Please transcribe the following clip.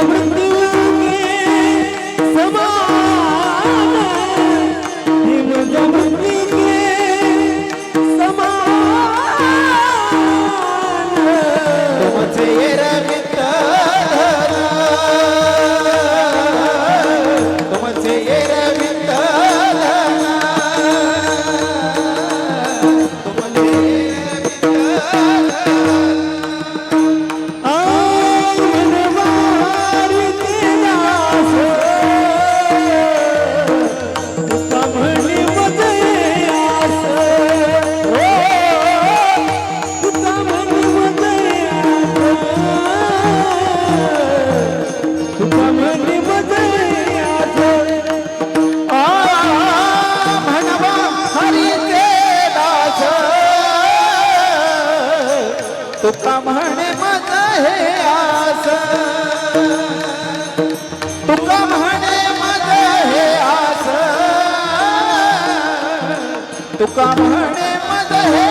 Thank you. तुका म्हणे मन हे आस. तुका म्हणे मन हे आस. तुका म्हणे मन हे